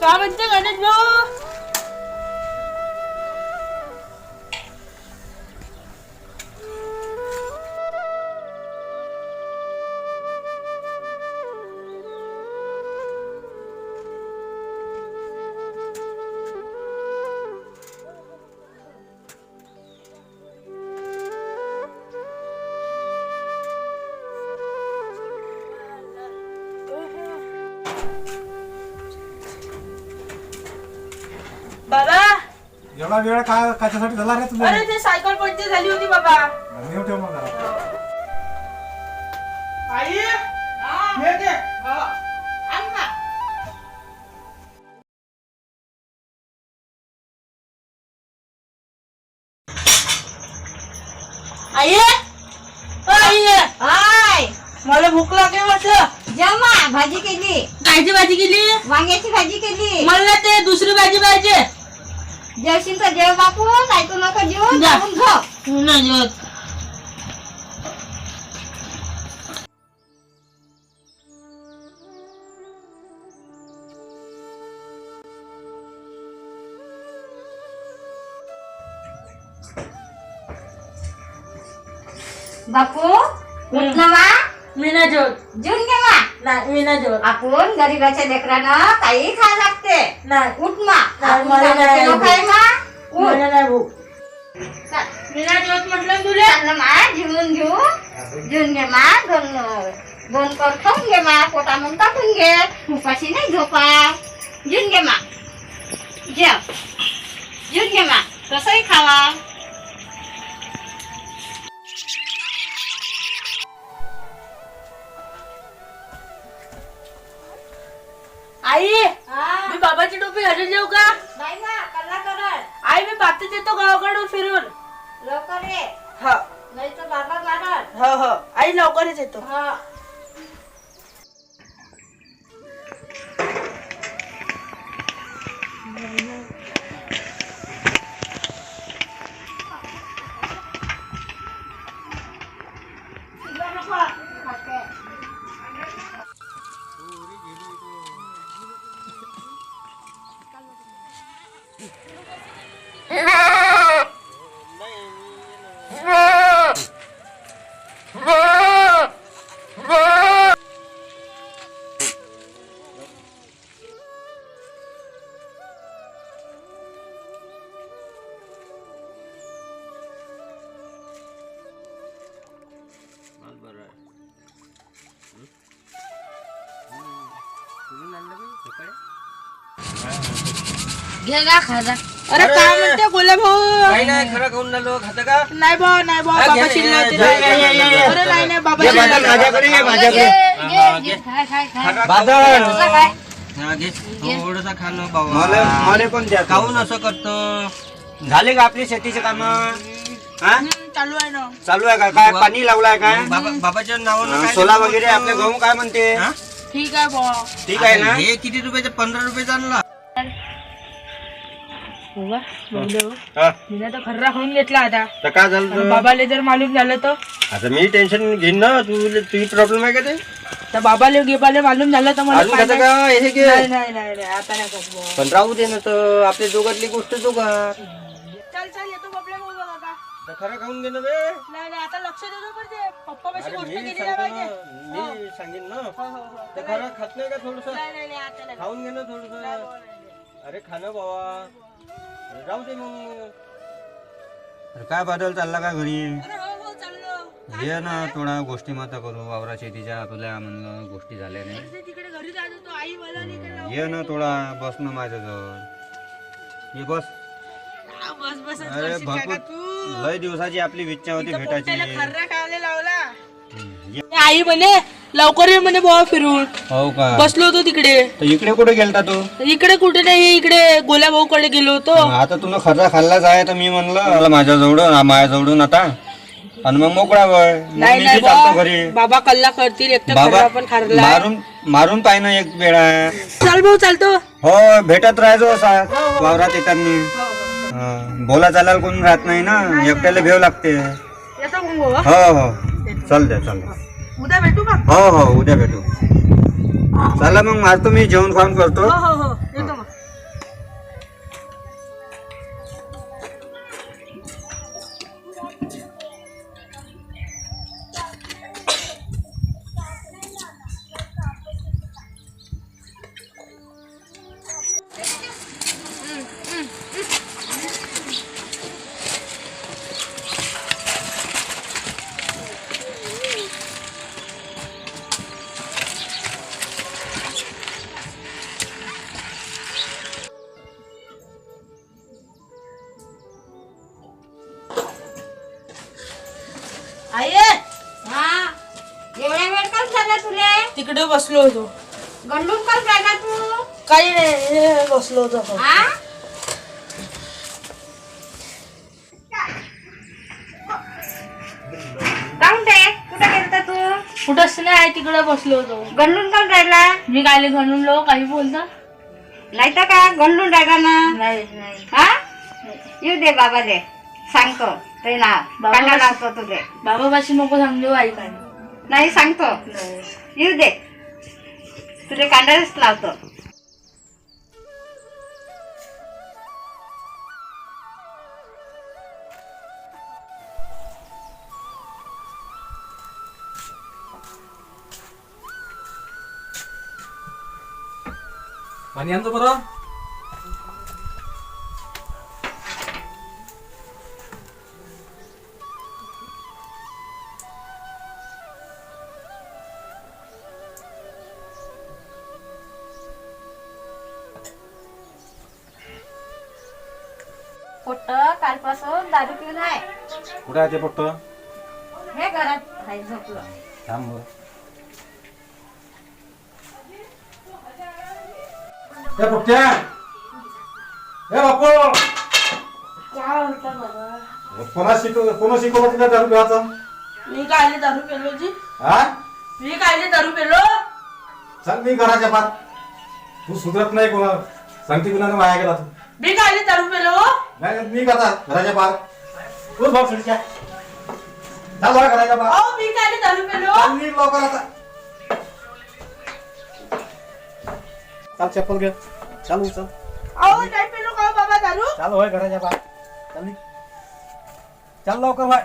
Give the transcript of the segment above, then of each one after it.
काय म्हणते गणेश भाऊ एवढा वेळ काय कशासाठी झाला रे तुझा? अरे ते सायकल पंक्चर झाली होती बाबा. नेऊ ठेव मग जरा. आई हे घे. आण ना. आई ओ आई. हाय मला भूक लागली म्हटलं. जमा भाजी केली. कायची भाजी केली? वांग्याची भाजी केली. मला ते दुसरी भाजी पाहिजे. जेवशील तर जेव बापू नाही तू नको जेव जा. जाऊन झोप नाही जेवत. बापू उठ ना वा मी नाही जेवत जेवून घे मा नाही मी नाही जेवत आपण गरीबाच्या लेकरानं काही खा लागते नाही उठ मा नाही, आपण मला नाही भूक. नाही भूक जेवत म्हटलं तुला? चाललं मा जेवून घेऊ. जेवून घे मा दोन दोन कर खाऊन घे मा पोटा टाकून घे. उपाशी नाही झोपा. जेवून घे मा. जेव घे मा. कसंही खावा. आई. मी बाबाची टोपी घालून येऊ का? नाही ना कल्ला करत आई मी पाहतेच येतो गावाकडून फिरून. लवकर ये. हा. नाही तर बाबा मारत हो हो. आई लवकरच येतो. हा. घे का खाजा. अरे काय म्हणते गोल्या भाऊ? काही नाही खरं खाऊन राहिलो खातं का? नाही भाऊ नाही भाऊ बाबा. अरे नाही नाही बाबा घे, शिल्लक बादल, माझ्याकडे ये, माझ्याकडे घे, घे, घे, खाय, खाय, खाय. खा, बादल. तुला काय? हा, घे. थोडंसं खाणं बाबा. मला मला पण द्या? काहून असं करतो. झाले का आपली शेतीचे काम? हा? चालू आहे ना. चालू आहे का? काय पाणी लावलाय काय? बाबा बाबाच्या नावानं काय सोला? वगैरे आपले गहू काय म्हणते? हा? ठीक आहे भाऊ. ठीक आहे ना? हे किती रुपयाचे? पंधरा रुपयाचा आणला. हा, मी खर्रा खाऊन घेतला आता. तर काय झालं आणि तर? बाबाले जर मालूम झालं तर? आता मी टेन्शन घेईन ना तू तुझी प्रॉब्लेम आहे का ते? तर बाबाले गेबाले मालूम झालं तर मला अजून कसं. का हे घे. नाही नाही नाही नाही, आता नाही करत. पण राहू दे ना तर आपल्या दोघातली गोष्ट दोघात. चल चल येतो बाबले भाऊ बघ आता. तर खरं खाऊन घे ना बे. नाही नाही आता लक्ष देतो पण ते पप्पा अरे गोष्ट मी केली नाही सांगतो पाहिजे. ना, मी सांगेन ना. हो, हो, हो. तर खरं खात नाही का थोडस? नाही नाही नाही आता नाही. खाऊन घे ना थोडस. अरे खाणं बाबा. अरे राहू दे मग. अरे काय बदल चालला का घरी? अरे हो हो चाललो. ये ना थोडा गोष्टी माता करू वावरा शेतीच्या आपल्या म्हणलं गोष्टी झाल्या नाही. ते तिकडे घरी जात होतो आई मला नाही का लावून. ये ना थोडा बस ना माझ्याजवळ. ये बस. हा, बस बस अरे भरपूर लय दिवसाची आपली इच्छा होती भेटायची. खर्रा खायला लावला. हम्म, ये. आई म्हणे लवकर ये म्हणे भावा फिरून. हो का? बसलो होतो तिकडे. तर इकडे कुठे गेलता तू? इकडे कुठे नाही इकडे गोल्या भाऊ कडे गेलो होतो. आता तुला खर्चा खाल्लाच आहे तर मी म्हणलं मला माझ्याजवळून माझ्याजवळून आता. आणि मग मोकळा वळ मग नाही मी नाही बी चालतो भावा, घरी. बाबा कल्ला करतील एक तर बाबा खर्रा पण खारला मारून मारून पाय ना एक वेळा. चल भाऊ चालतो. हो भेटत राहायचो असा. वावरात येताना. हा, बोला चालायला कोण राहत नाही ना? एकट्याला भेव लागते. येतो मग भाऊ, हा? हो. चल द्या चल उद्या भेटू का? हो हो उद्या भेटू. चला मग मारतो मी जेवण खाऊन करतो. हो हो हो. बसलो होतो. गंडून का राहिला तू? काही नाही बसलो होतो हा काऊन ते कुठे गेलता तू? कुठंच नाही तिकडे बसलो होतो. गंडून काऊन राहिला? मी कायले घणून लो काही बोलता? नाही तर का गंडून राहिला ना? नाही नाही. हा येऊ दे बाबा दे. सांगतो ते ना बाबा कांदा बस- लावतो तुझे बाबा पाशी नको सांगू आई काय. नाही सांगतो. येऊ दे. तुझे कांदाच लावतो आणि यांचं बरं पोट्ट कालपासून दारू पिऊन आहे. कुठे आहे ते पट्ट हे घरात आहे झोपलं. थांब बरं. ए पोट्ट्या ए बापू काय होता बाबा कोणा शिकव कोणा शिकवलं तुला दारू पिवायचं मी कायले दारू पेलो जी? हा मी कायले दारू पेलो? चल मी घराच्या पार तू सुधरत नाही कोणा सांगते कुणाला वाया गेला तू. मी कायले दारू पेलो नाही मी कसा? घराच्या पार तूच भाऊ सुडच्या चाल बरं घराच्या पार अहो मी कायले दारू पेलो चाल नीट लवकर आता. चाल चप्पल घे. चालू चल अहो नाही पेलो का बाबा दारू? चालू होय घराच्या पार चाल नी. चाल लवकर भाई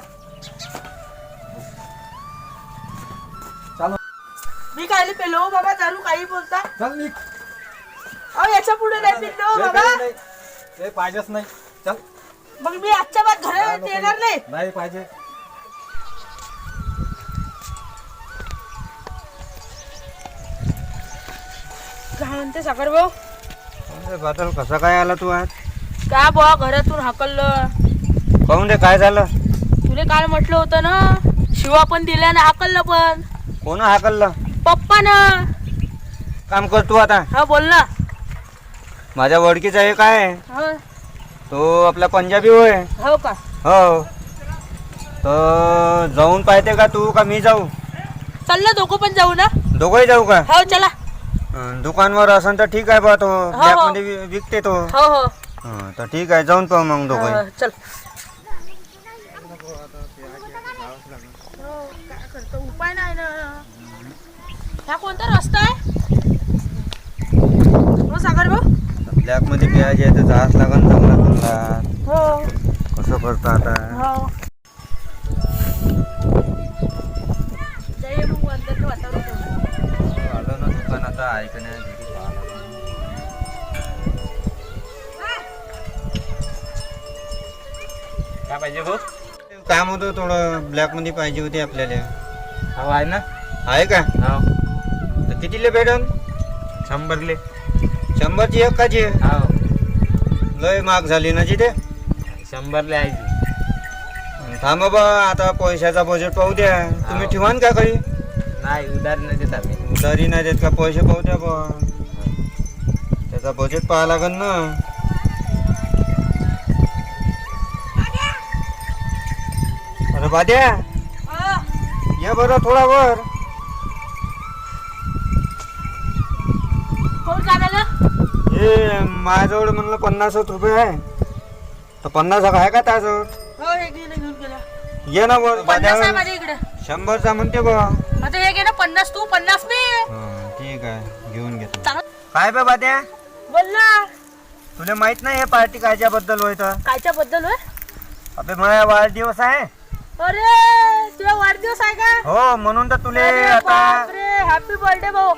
चालू. मी कायले पेलो बाबा दारू काही बोलता. चल नी अहो याच्यापुढे नाही पिलो बाबा. ते पाहिजेच नाही. चल. मग मी आजच्या बाद घरात येणार नाही. नाही पाहिजे. काय म्हणते सागर भाऊ? अरे बादल कसा काय आला तू आज? का बुवा घरातून हाकललं. काहून रे काय झालं? तुले काल म्हटलं होतं ना शिवा पण दिल्या ना हाकललं पण. कोण हाकललं? पप्पानं. काम कर तू आता. हा बोल ना. माझ्या ओळखीचा आहे. काय हो. तो आपला पंजाबी होय. हो का? हो. तर जाऊन पाहते का तू का मी जाऊ? चाललं दोघं पण जाऊ ना. दोघंही जाऊ का? हो चला. अं, दुकानवर असन तर ठीक आहे बा तो. हो. ब्लॅकमध्ये वि- विकते तो. हो हो. हं, तर ठीक आहे जाऊन पाहू मग दोघंही. हा, चल. उपाय नाही ना. हा कोणता रस्ता आहे हो सागर भाऊ ब्लॅकमध्ये प्याज आहे तर जास लागन चांगला चांगला हो. कसं करतो आता? हो. आलो ना दुकान आता ऐकण्या घरी पाहावं लागेल. काय पाहिजे भाऊ? काम होतं थोडं ब्लॅकमध्ये पाहिजे होते आपल्याला. हो आहे ना? आहे का? हो. तर कितीले भेटन? शंभरले. शंभरची एक काची आहे? हो लय महाग झाली ना जिथे? शंभरले आहे थांब बा आता पैशाचा बजेट पाहू द्या. तुम्ही हो. ठेवान का काही नाही उधार नाही देत आम्ही. उधारी नाही देत का? पैसे पाहू द्या बा. त्याचा बजेट पाहा लागन ना. अरे बाद्या हा. ये बरं थोडा वर. माझ्याजवळ म्हणलं पन्नास रुपये आहे. तर पन्नास आहे का त्याजवळ? हो हे घे ना घेऊन गेला. ये ना वर. पन्नास आहे बाद्या माझ्या इकडे. शंभरचा म्हणते बा. आता हे घे ना पन्नास तू पन्नास मी. हं, ठीक आहे. घेऊन घेतो काय बे बाद्या? बोल ना. तुला माहीत नाही हे पार्टी कायच्या बद्दल होय तर? कायच्या बद्दल होय? अबे माझा वाढदिवस आहे. अरे तुझा वाढदिवस आहे का? हो म्हणून तर तुले अरे आता बापरे हॅपी बर्थडे भाऊ.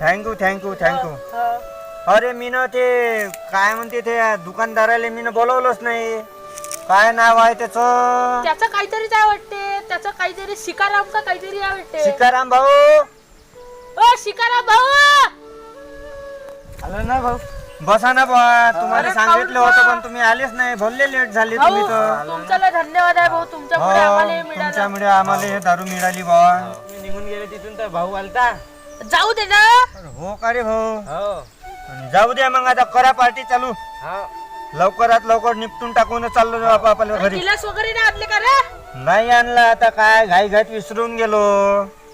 Thank you thank you thank you हो. अरे मी ना ते काय म्हणते ते दुकानदाराला मी बोलवलंच नाही. काय नाव आहे त्याचं? त्याचं काहीतरी काय वाटते. त्याचं काहीतरी शिकाराम का काहीतरी आहे वाटते. सीताराम भाऊ? ओ शिकाराम भाऊ! आलो ना भाऊ? बसा ना बा तुम्हाला अरे, सांगितलं होतं बा. पण तुम्ही आलेच नाही. भरले लेट झाले तुम्ही तर. तुमचा लय धन्यवाद आहे भाऊ. तुमच्यामुळे आम्हाला हे हो मिळालं. तुमच्यामुळे आम्हाला हे दारू मिळाली बाबा निघून गेले तिथून तर भाऊ आलता. जाऊ दे ना. हो का रे भाऊ? हो. जाऊ द्या मग आता करा पार्टी चालू. हो. लवकरात लवकर निपटून टाकून चाललो जाऊ आपल्या घरी. गिलास वगैरे नाही आणले का रे? नाही आणला आता काय घाई घाईत विसरून गेलो.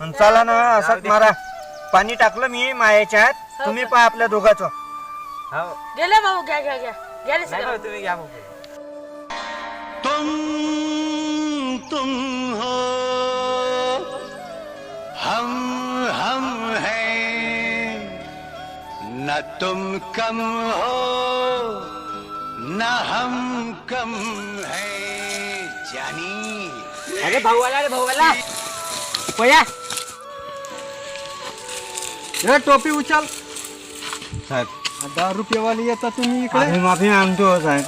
अन चला ना असंच मारा. पाणी टाकलं मी मायाच्या हात तुम्ही पहा आपल्या दोघाचं. हो. गेले भाऊ घ्या घ्या घ्या. घ्या रे नाही सगळं. भाऊ तुम्ही घ्या भाऊ. तुम तुम हो. हम न तुम कम हो न हम कम हैं जानी। अरे भाऊ आला रे भाऊ आला पया। रे टोपी उचल। साहेब। दहा रुपयेवाली येता तुम्ही इकडे? आम्ही माफी मागतो हो साहेब.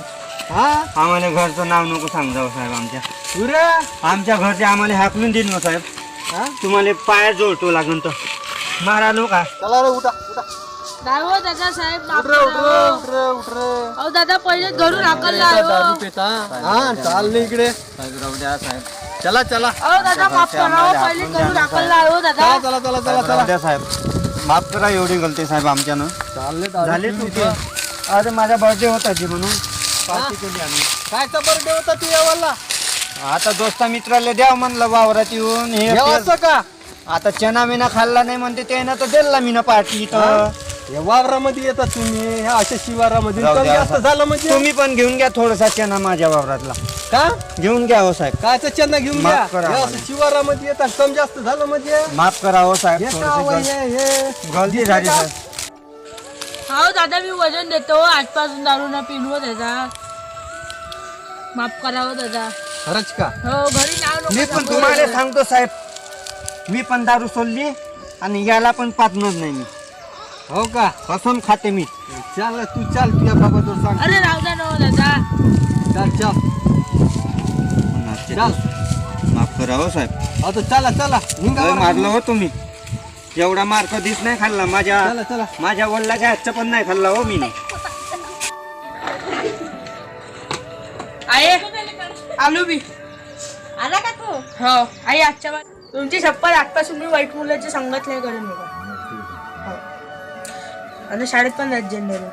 हा? आम्हाला घरचं नाव नको सांगावं साहेब आमच्या. उरे! आमच्या घरचे आम्हाला हाकलून देईन ना साहेब. हा? तुम्हाला पाया जोडतो लागून तर मारा नो का चला रे उठा उठा. नाही हो दादा साहेब माफ उठ रे उठ करा रे हो. उठ रे उठ रे. अहो दादा पहिले घरून हाकलला आहे हो. दारू पेता. हा चाल नाही इकडे. चला चला. अहो दादा माफ करा हो. पहिले घरून हाकलला आहे हो दादा. चला चला चला चला. द्या साहेब. माफ करा एवढी गलती साहेब आमच्यानं. चालले झाली चुकी अरे माझा बर्थडे होता जी म्हणून. पार्टी केली आम्ही. बर्थडे होता तू यावाला आता दोस्ता मित्राला द्या म्हणलं वावरात येऊन. हे यावाचं का? आता चना मिना खाल्ला नाही म्हणते ते ना तर दिला मी ना पार्टी इथं या वावरामध्ये येतात तुम्ही ह्या अशा शिवारामध्ये. जाऊ द्या. जास्त झालं म्हणजे? तुम्ही पण घेऊन घ्या थोडासा चना माझ्या वावरातला. का? घेऊन घ्या हो साहेब. कायचं चंदा घेऊन माफ घ्या? करा हे असं आम्हाला. शिवारामध्ये येतात कमी जास्त झालं म्हणजे? माफ करा हो साहेब हे थोडीशी का वय गल- हे हे? गलती झाली साहेब. हो दादा मी वजन देतो. आजपासून दारू न पिलो त्याचा माफ करा हो दादा. खरंच का? हो घरी नाव नको मी पण सांगू. तुम्हाला सांगतो साहेब. मी पण दारू सोडली आणि याला पण पाचणार नाही मी. हो का? कसम खाते मी. चाल तू चाल तुझ्या बाबाजवळ सांग. अरे राहू द्या ना हो दादा चाल चाल. चाल. माफ करा हो साहेब. आता चला चला. निघा लय बरं. मारलं हो तुम्ही. एवढा मार कधीच नाही खाल्ला. माझ्या चला चला. माझ्या वडिलाच्या हातचं पण नाही खाल्ला हो मी आई. आलू बी आला का तू? हो. आई आजच्या बा- तुमची शपथ आजपासून मी वाईट मुलाची संगत नाही करेन बघा हो. आणि शाळेत पण जात जनरल